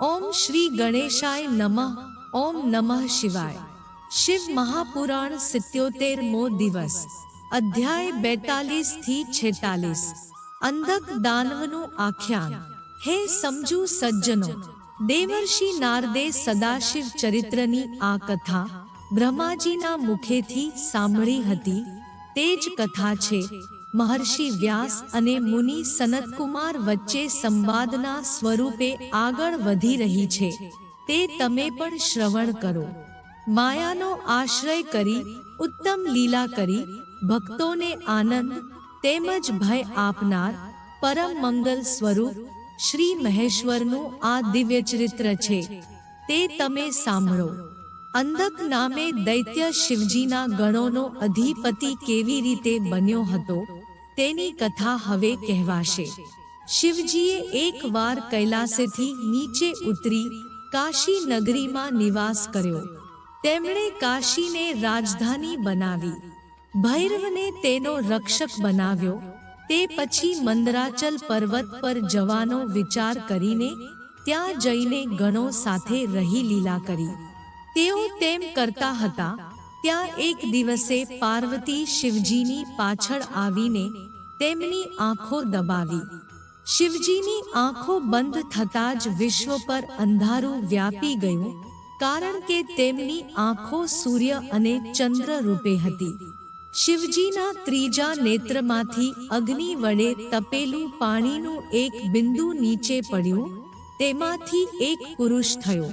ઓમ શ્રી ગણેશાય નમઃ, ઓમ નમઃ શિવાય. શિવ મહાપુરાણ સિત્યોતેર મો દિવસ, અધ્યાય બેતાલીસથી છેતાલીસ. અંધક દાનવનું આખ્યાન, હે સમજુ સજ્જનો, દેવર્ષિ નારદે સદાશિવ ચરિત્રની આ કથા, બ્રહ્માજીના મુખેથી સાંભળી હતી. તે જ કથા છે મહર્ષિ વ્યાસ અને મુનિ સનતકુમાર વચ્ચે સંવાદના સ્વરૂપે આગળ વધી રહી છે. તે તમે પણ શ્રવણ કરો. માયાનો આશ્રય કરી, ઉત્તમ લીલા કરી, ભક્તોને આનંદ, તેમજ ભય આપનાર, પરમ મંગલ સ્વરૂપ, શ્રી મહેશ્વરનું આ દિવ્ય ચરિત્ર છે. તે તમે સાંભળો. અંધક નામે દૈત્ય શિવજીના ગણોનો અધિપતિ કેવી રીતે બન્યો હતો? તેની કથા હવે કહેવાશે. શિવજીએ એકવાર કૈલાસેથી નીચે ઉતરી કાશી નગરીમાં નિવાસ કર્યો. તેમણે કાશીને રાજધાની બનાવી. ભૈરવને તેનો રક્ષક બનાવ્યો. તે પછી મંદરાચલ પર્વત પર જવાનો વિચાર કરીને ત્યાં જઈને ગણો સાથે રહી લીલા કરી. તેઓ તેમ કરતા હતા. ત્યાં એક દિવસે પાર્વતી શિવજીની પાછળ આવીને તેમની આંખો દબાવી. શિવજીની આંખો બંધ થતાં જ વિશ્વ પર અંધારું વ્યાપી ગયું, કારણ કે તેમની આંખો સૂર્ય અને ચંદ્ર રૂપે હતી. શિવજીના ત્રીજા નેત્રમાંથી અગ્નિ વડે તપેલું પાણીનું એક બિંદુ નીચે પડ્યું, તેમાંથી એક પુરુષ થયો.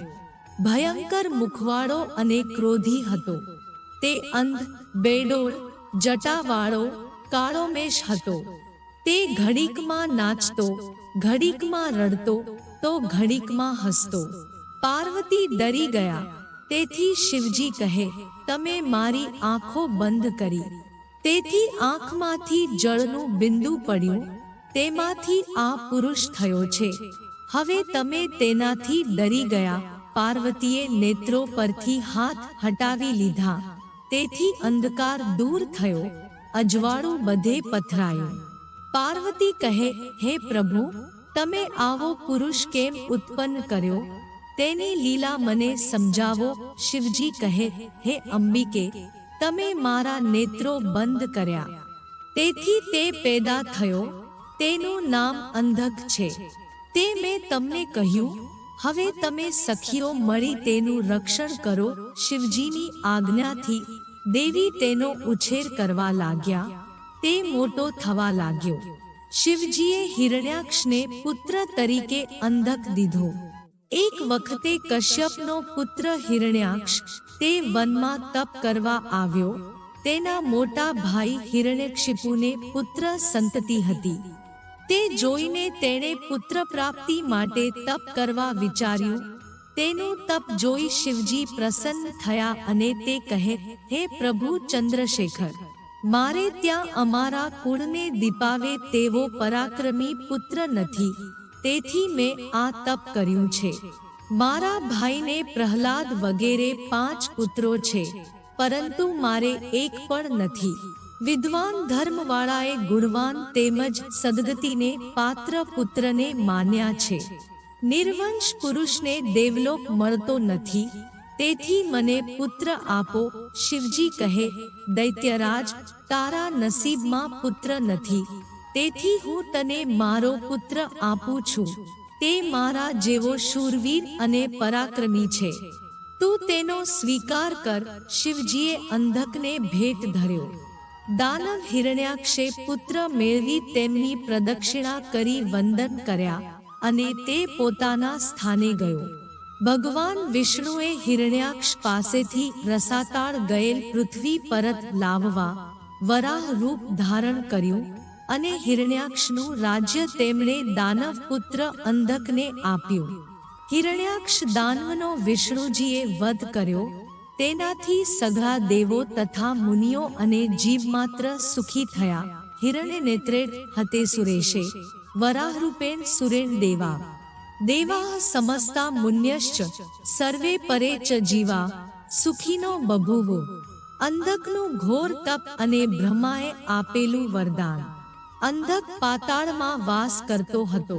ભયંકર મુખવાળો અને ક્રોધી હતો. તે અંધ, બેડોળ, જટાવાળો કાળોમેશ હતો. તે ઘડીકમાં નાચતો, ઘડીકમાં રડતો, તો ઘડીકમાં હસતો. પાર્વતી ડરી ગયા. તેથી શિવજી કહે, તમે મારી આંખો બંધ કરી. તેથી આંખમાંથી જળનું બિંદુ પડ્યું. તેમાંથી આ પુરુષ થયો છે. હવે તમે તેનાથી ડરી ગયા. પાર્વતીએ નેત્રો પરથી હાથ હટાવી લીધા. તેથી અંધકાર દૂર થયો. અજવાળું બધે પથરાયું. પાર્વતી કહે, હે પ્રભુ, તમે આવો પુરુષ કેમ ઉત્પન્ન કર્યો? તેની લીલા મને સમજાવો. શિવજી કહે, હે અંબિકે, તમે મારા નેત્રો બંધ કર્યા. તેથી તે પેદા થયો. તેનું નામ અંધક છે. તે મેં તમને કહ્યું, હવે તમે સખીઓ મળી તેનું રક્ષણ કરો. શિવજીની આજ્ઞાથી દેવી તેનો ઉછેર કરવા લાગ્યા. તે મોટો થવા લાગ્યો. શિવજીએ હિરણ્યાક્ષને પુત્ર તરીકે અંધક દીધો. એક વખતે કશ્યપનો પુત્ર હિરણ્યાક્ષ તે વનમાં તપ કરવા આવ્યો. તેના મોટા ભાઈ હિરણ્યક્ષિપુને પુત્ર સંતતિ હતી. તે જોઈને તેણે પુત્ર પ્રાપ્તિ માટે તપ કરવા વિચાર્યું. તેનું તપ જોઈ શિવજી પ્રસન્ન થયા અને તે કહે, હે પ્રભુ ચંદ્રશેખર, મારે ત્યાં અમારા કુળને દીપાવે તેવો પરાક્રમી પુત્ર નથી. તેથી મેં આ તપ કર્યું છે. મારા ભાઈને પ્રહલાદ વગેરે પાંચ પુત્રો છે, પરંતુ મારે એક પણ નથી. વિદ્વાન ધર્મવાળાએ ગુણવાન તેમજ સદગતિને પાત્ર પુત્રને માન્યા છે. નિર્વંશ પુરુષને દેવલોક મળતો નથી. તેથી મને પુત્ર આપો, શિવજી કહે, દૈત્યરાજ, તારા નસીબમાં પુત્ર નથી. તેથી હું તને મારો પુત્ર આપું છું. તે મારા જેવો શૂરવીર અને પરાક્રમી છે. તું તેનો સ્વીકાર કર. શિવજીએ અંધકને ભેટ ધર્યો. દાનવ હિરણ્યાક્ષે પુત્ર મેળવી તેમની પ્રદક્ષિણા કરી વંદન કર્યા. અને તે પોતાના સ્થાને ગયો. ભગવાન વિષ્ણુએ હિરણ્યાક્ષ પાસેથી રસાતાળ ગયેલ પૃથ્વી પરત લાવવા વરાહ રૂપ ધારણ કર્યું અને હિરણ્યાક્ષનું રાજ્ય તેમણે દાનવ પુત્ર અંધકને આપ્યું. હિરણ્યાક્ષ દાનવનો વિષ્ણુજીએ વધ કર્યો. તેનાથી સઘળા દેવો તથા મુનિઓ અને જીવ માત્ર સુખી થયા. હિરણ્ય નેત્રે હતે સુરેશે. વરાહરૂપેણ સુરેણ દેવા. દેવા સમસ્તા મુન્યશ્ચ, સર્વે પરે ચ જીવા, સુખીનો બભુવો. અંધકનું ઘોર તપ અને બ્રહ્માએ આપેલું વરદાન. અંધક પાતાળમાં વાસ કરતો હતો.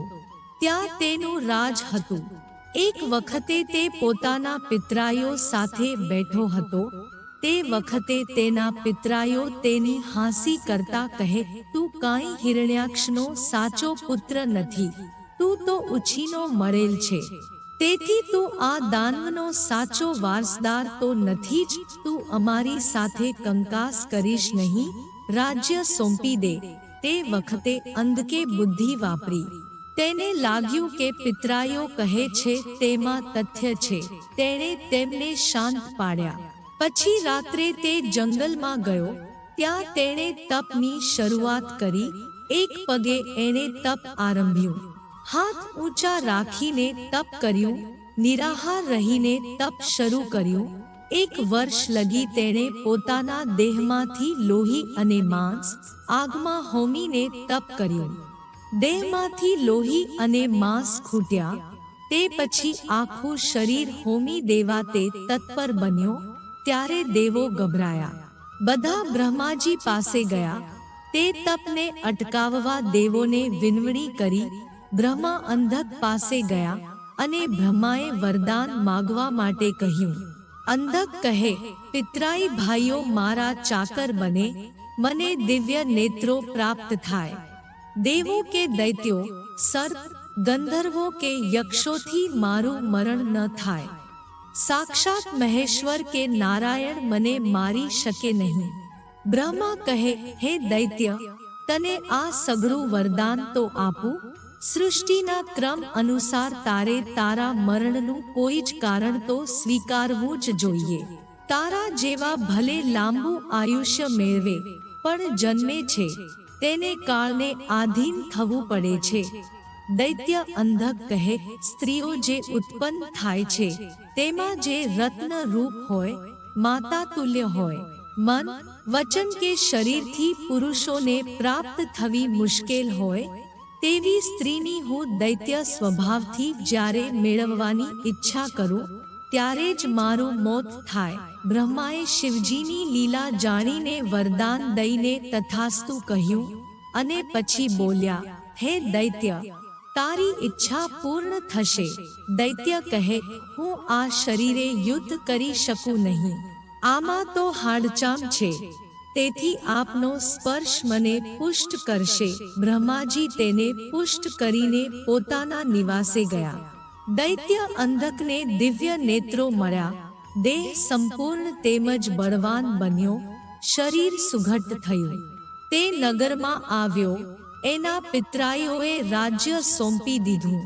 ત્યાં તેનું રાજ હતું. એક વખતે તે પોતાના પિતરાઈઓ સાથે બેઠો હતો. તે વખતે તેના પિતરાયો તેની હાંસી કરતા કહે, તું કાંઈ હિરણ્યાક્ષનો સાચો પુત્ર નથી. તું તો ઉછીનો મળેલ છે. તેથી તું આ દાનવનો સાચો વારસદાર તો નથી જ. તું અમારી સાથે કંકાસ કરીશ નહીં. રાજ્ય સોંપી દે. તે વખતે અંધકે બુદ્ધિ વાપરી. તેને લાગ્યું કે પિતરાઈઓ કહે છે, તેમાં તથ્ય છે. તેણે તેમને શાંત પાડ્યા. પછી રાત્રે તે જંગલમાં ગયો. ત્યાં તેણે તપની શરૂઆત કરી. એક પગે એણે તપ આરંભ્યું. હાથ ઊંચા રાખીને તપ કર્યું. નિરાહાર રહીને તપ શરૂ કર્યું. એક વર્ષ લગી તેણે પોતાના દેહમાંથી લોહી અને માંસ આગમાં હોમીને તપ કર્યું. દેહમાંથી લોહી અને માંસ ખૂટ્યા. તે પછી આખું શરીર હોમી દેવા તે તત્પર બન્યો. ત્યારે દેવો ગભરાયા. બધા બ્રહ્માજી પાસે ગયા. તે તપને અટકાવવા દેવોને વિનવણી કરી બ્રહ્મા અંધક પાસે ગયા અને બ્રહ્માએ વરદાન માગવા માટે કહ્યું, અંધક કહે, પિતરાઈ ભાઈઓ મારા ચાકર બને, મને દિવ્ય નેત્રો પ્રાપ્ત થાય. દેવો કે દૈત્યો, સર્પ, ગંધર્વો કે યક્ષોથી મારું મરણ ન થાય. સાક્ષાત મહેશ્વર કે નારાયણ મને મારી શકે નહીં બ્રહ્મા કહે હે દૈત્ય તને આ સઘળું વરદાન તો આપું સૃષ્ટિના ક્રમ અનુસાર તારે તારા મરણનું કોઈ જ કારણ તો સ્વીકારવું જ જોઈએ તારા જેવા ભલે લાંબુ આયુષ્ય મેળવે પણ જન્મે છે તેને કાળને આધીન થવું પડે છે દૈત્ય અંધક કહે, સ્ત્રીઓ જે ઉત્પન્ન થાય છે, તેમાં જે રત્ન રૂપ હોય, માતા તુલ્ય હોય. મન, વચન કે શરીરથી પુરુષોને પ્રાપ્ત થવી મુશ્કેલ હોય, તેવી સ્ત્રીની હું દૈત્ય સ્વભાવથી જ્યારે મેળવવાની ઈચ્છા કરું, ત્યારે જ મારું મોત થાય. બ્રહ્માએ શિવજીની લીલા જાણીને વરદાન દઈને તથાસ્તુ કહ્યું અને પછી બોલ્યા, હે દૈત્ય તારી ઈચ્છા પૂર્ણ થશે. દૈત્ય કહે, હું આ શરીરે યુદ્ધ કરી શકું નહીં. આમાં તો હાડચામ છે. તેથી આપનો સ્પર્શ મને પુષ્ટ કરશે. બ્રહ્માજી તેને પુષ્ટ કરીને પોતાના નિવાસે ગયા. દૈત્ય અંધકને દિવ્ય નેત્રો મળ્યા. દેહ સંપૂર્ણ તેમજ બળવાન બન્યો. શરીર સુઘટ થયું. તે નગરમાં આવ્યો. એના પિતરાઈઓએ રાજ્ય સોંપી દીધું.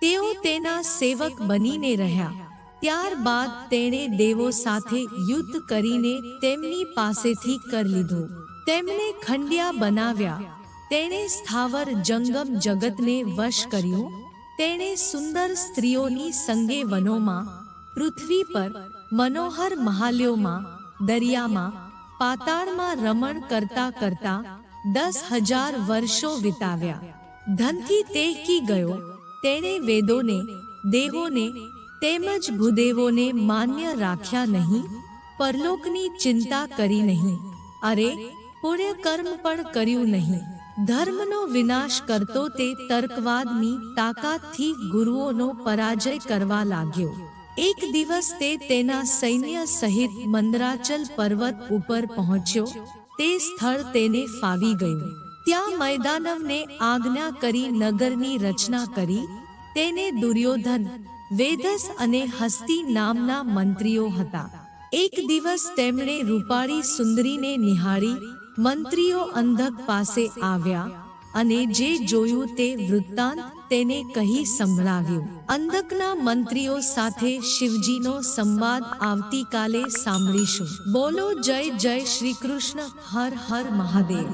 તેઓ તેના સેવક બનીને રહ્યા. ત્યારબાદ તેણે દેવો સાથે યુદ્ધ કરીને તેમની પાસેથી કર લીધું. તેમને ખંડિયા બનાવ્યા. તેણે સ્થાવર જંગમ જગતને વશ કર્યું. તેણે સુંદર સ્ત્રીઓની સંગે વનોમાં, પૃથ્વી પર, મનોહર મહાલ્યોમાં, દરિયામાં, પાતાળમાં રમણ કરતા કરતા દસ હજાર વર્ષો વિતાવ્યા. ધનથી તેહકી ગયો? તેણે વેદોને દેવોને તેમજ ભૂદેવોને માન્ય રાખ્યા નહીં, પરલોકની ચિંતા કરી નહીં. અરે પુણ્ય કર્મ પણ કર્યું નહીં. ધર્મનો વિનાશ કરતો તે તર્કવાદની તાકાતથી ગુરુઓનો પરાજય કરવા લાગ્યો. એક દિવસ તે તેના સૈન્ય સહિત મંદરાચલ પર્વત ઉપર પહોંચ્યો. તે સ્થળ તેને ફાવી ગયું. ત્યાં મૈદાનવને આજ્ઞા કરી નગરની રચના કરી. તેને દુર્યોધન, વેદસ અને હસ્તી નામના મંત્રીઓ હતા. એક દિવસ તેમણે રૂપાળી સુંદરીને નિહાળી મંત્રીઓ અંધક પાસે આવ્યા. અને જે જોયું તે વૃત્તાંત તેને કહી સંભળાવ્યું. અંધકના મંત્રીઓ સાથે શિવજીનો સંવાદ આવતીકાલે સાંભળીશું. બોલો જય જય શ્રી કૃષ્ણ, હર હર મહાદેવ.